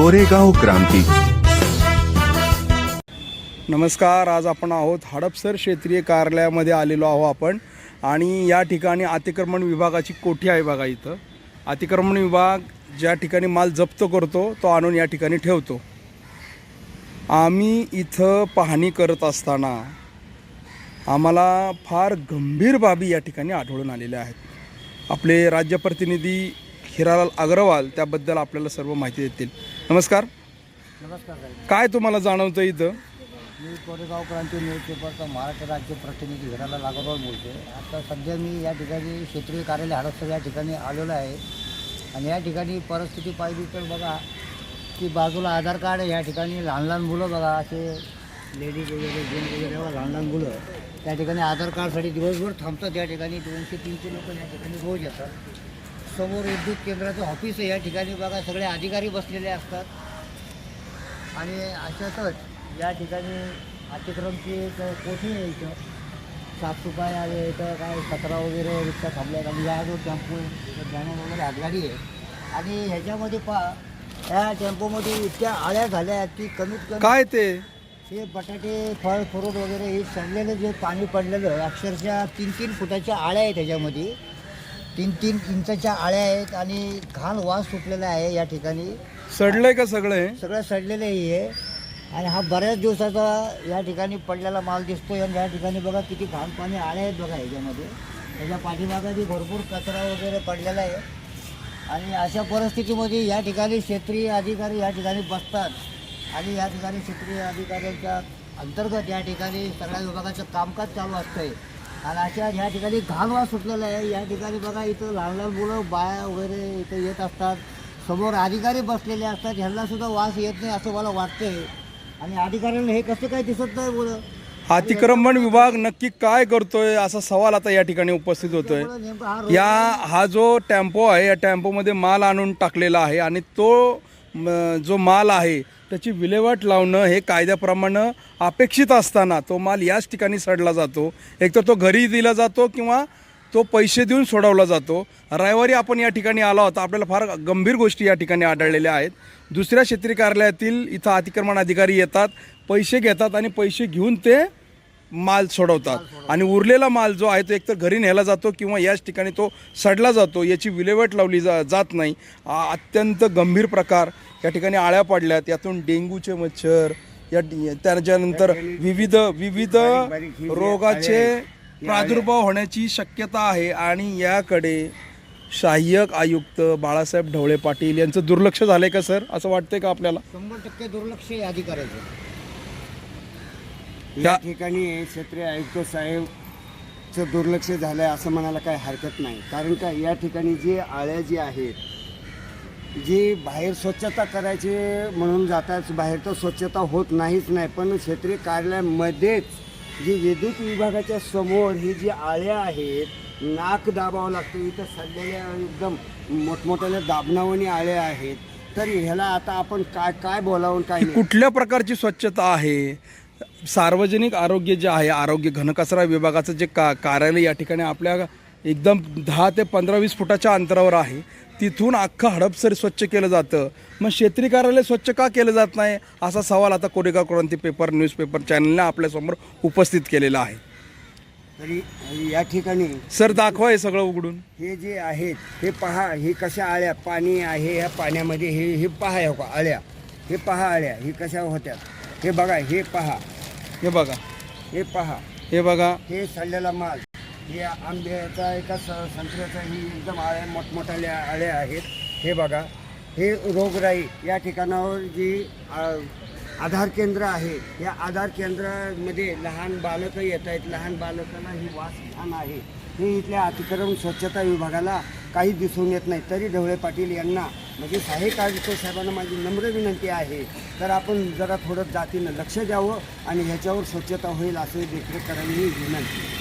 कोरेगाव क्रांती. नमस्कार आज आपण आहोत हडपसर क्षेत्रीय कार्यालयामध्ये आलेलो आहोत आपण. आणि या ठिकाणी अतिक्रमण विभागाची कोठी आहे बघा इथं. अतिक्रमण विभाग ज्या ठिकाणी माल जप्त करतो तो आणून या ठिकाणी ठेवतो. आम्ही इथं पाहणी करत असताना आम्हाला फार गंभीर बाबी या ठिकाणी आढळून आलेल्या आहेत. आपले राज्यप्रतिनिधी हिरालाल अग्रवाल त्याबद्दल आपल्याला सर्व माहिती देतील. नमस्कार. नमस्कार साहेब. काय तुम्हाला जाणवतं इथं? मी कोरेगाव क्रांती न्यूजपेपरचा महाराष्ट्र राज्य प्रतिनिधी हिराला लागरवाल बोलते आता सध्या मी या ठिकाणी क्षेत्रीय कार्यालय हडपसर या ठिकाणी आलेलो आहे. आणि या ठिकाणी परिस्थिती पाहिली तर बघा की बाजूला आधार कार्ड आहे या ठिकाणी लहान लहान मुलं बघा असे लेडीज वगैरे जेंट्स वगैरे लहान लहान मुलं त्या ठिकाणी आधार कार्डसाठी दिवसभर थांबतात. या ठिकाणी दोनशे तीनशे लोक या ठिकाणी रोज येतात. समोर विद्युत केंद्राचं ऑफिस आहे. या ठिकाणी बघा सगळे अधिकारी बसलेले असतात. आणि अशातच या ठिकाणी अतिक्रमची एक कोठी आहे इथं? साफसफाई आहे इथं काय कचरा वगैरे रिक्षा थांबल्या आणि या जो टेम्पो बॅनर वगैरे आगगाडी आहे. आणि ह्याच्यामध्ये पा या टेम्पोमध्ये इतक्या आळ्या झाल्या आहेत की कमीत कमी काय ते? हे बटाटे फळ फ्रूट वगैरे हे सडलेलं जे पाणी पडलेलं अक्षरशः तीन तीन फुटाच्या आळ्या आहेत त्याच्यामध्ये तीन तीन इंचाच्या आळ्या आहेत आणि घाण वास सुटलेला आहे या ठिकाणी. सडलंय का सगळं हे? सगळं सडलेलं आहे आणि हा बऱ्याच दिवसाचा या ठिकाणी पडलेला माल दिसतोय आणि या ठिकाणी बघा किती घाण पाणी आळे आहेत बघा ह्याच्यामध्ये त्याच्या पाठीमागाची भरपूर कचरा वगैरे पडलेला आहे. आणि अशा परिस्थितीमध्ये या ठिकाणी क्षेत्रीय अधिकारी या ठिकाणी बसतात. आणि या ठिकाणी क्षेत्रीय अधिकाऱ्यांच्या अंतर्गत या ठिकाणी सगळ्या विभागाचं कामकाज चालू असतंय. आणि अशा ह्या ठिकाणी घाण वास सुटलेला आहे. या ठिकाणी बघा इथं लहान लहान मुलं बाया वगैरे इथं येत असतात. समोर अधिकारी बसलेले असतात. ह्यांना सुद्धा वास येत नाही असं मला वाटतंय. आणि अधिकाऱ्यांना हे कसं काय दिसत नाही बोल अतिक्रमण विभाग नक्की काय करतोय असा सवाल आता या ठिकाणी उपस्थित होतोय. या हा जो टेम्पो आहे या टेम्पोमध्ये माल आणून टाकलेला आहे आणि तो जो माल आहे त्याची विल्हेवाट लावणं हे कायद्याप्रमाणे अपेक्षित असताना तो माल याच ठिकाणी सडला जातो. एकतर तो घरी दिला जातो किंवा तो पैसे देऊन सोडवला जातो. रविवारी आपण या ठिकाणी आलो होता आपल्याला फार गंभीर गोष्टी या ठिकाणी आढळलेल्या आहेत. दुसऱ्या क्षेत्रीय कार्यालयातील इथं अतिक्रमण अधिकारी येतात पैसे घेतात आणि पैसे घेऊन ते माल सोडवतात. आणि उरलेला माल जो आहे तो एकतर घरी नेला जातो किंवा याच ठिकाणी तो सडला जातो याची विल्हेवाट लावली जा जात नाही. अत्यंत गंभीर प्रकार. या ठिकाणी आळ्या पडल्यात यातून डेंग्यूचे मच्छर या त्याच्यानंतर विविध विविध रोगाचे प्रादुर्भाव होण्याची शक्यता आहे. आणि याकडे सहाय्यक आयुक्त बाळासाहेब ढवळे पाटील यांचं दुर्लक्ष झालंय का सर? असं वाटतंय का आपल्याला? शंभर टक्के दुर्लक्ष या अधिकाऱ्याचं. या ठिकाणी क्षेत्रीय आयुक्त साहेबचं दुर्लक्ष झालं आहे असं म्हणायला काही हरकत नाही. कारण का या ठिकाणी जी आळ्या जी आहेत जी बाहेर स्वच्छता करायची म्हणून जातात बाहेर तर स्वच्छता होत नाहीच नाही पण क्षेत्रीय कार्यालयामध्येच जी विद्युत विभागाच्या समोर ही जी आळ्या आहेत नाक दाबावं लागतं. इथं सडलेल्या एकदम मोठमोठ्याल्या दाबनावणी आळ्या आहेत. तर ह्याला आता आपण काय काय बोलावून काय कुठल्या प्रकारची स्वच्छता आहे? सार्वजनिक आरोग्य जे आहे आरोग्य घनकचरा विभागाचं जे का कार्यालय या ठिकाणी आपल्या एकदम दहा ते पंधरा वीस फुटाच्या अंतरावर आहे. तिथून अख्खं हडपसर स्वच्छ केलं जातं. मग क्षेत्रीय कार्यालय स्वच्छ का केलं जात नाही? असा सवाल आता कोरेगाव क्रांती पेपर न्यूजपेपर चॅनलने आपल्यासमोर उपस्थित केलेला आहे. तरी या ठिकाणी सर दाखवा हे सगळं उघडून. हे जे आहेत हे पहा हे कशा आळ्या? पाणी आहे ह्या पाण्यामध्ये हे हे पहा हे का आळ्या. हे पहा आळ्या हे कशा होत्या? हे बघा हे पहा. हे बघा. हे पहा. हे बघा. हे सडलेला माल. हे आंब्याचा एका स संत्र्याचा ही एकदम आळ्या मोठमोठ्या आळ्या आहेत. हे बघा. हे रोगराई या ठिकाणावर जी आ, आधार केंद्र आहे. या आधार केंद्रामध्ये लहान बालकं येत आहेत. लहान बालकांना ही वास छान आहे. हे इथल्या अतिक्रम स्वच्छता विभागाला काही दिसून येत नाही. तरी ढवळे पाटील यांना म्हणजे साहेब आयुक्त साहेबांना माझी नम्र विनंती आहे. तर आपण जरा थोडं जातीनं लक्ष द्यावं आणि ह्याच्यावर स्वच्छता होईल असं देखरेख करावी ही विनंती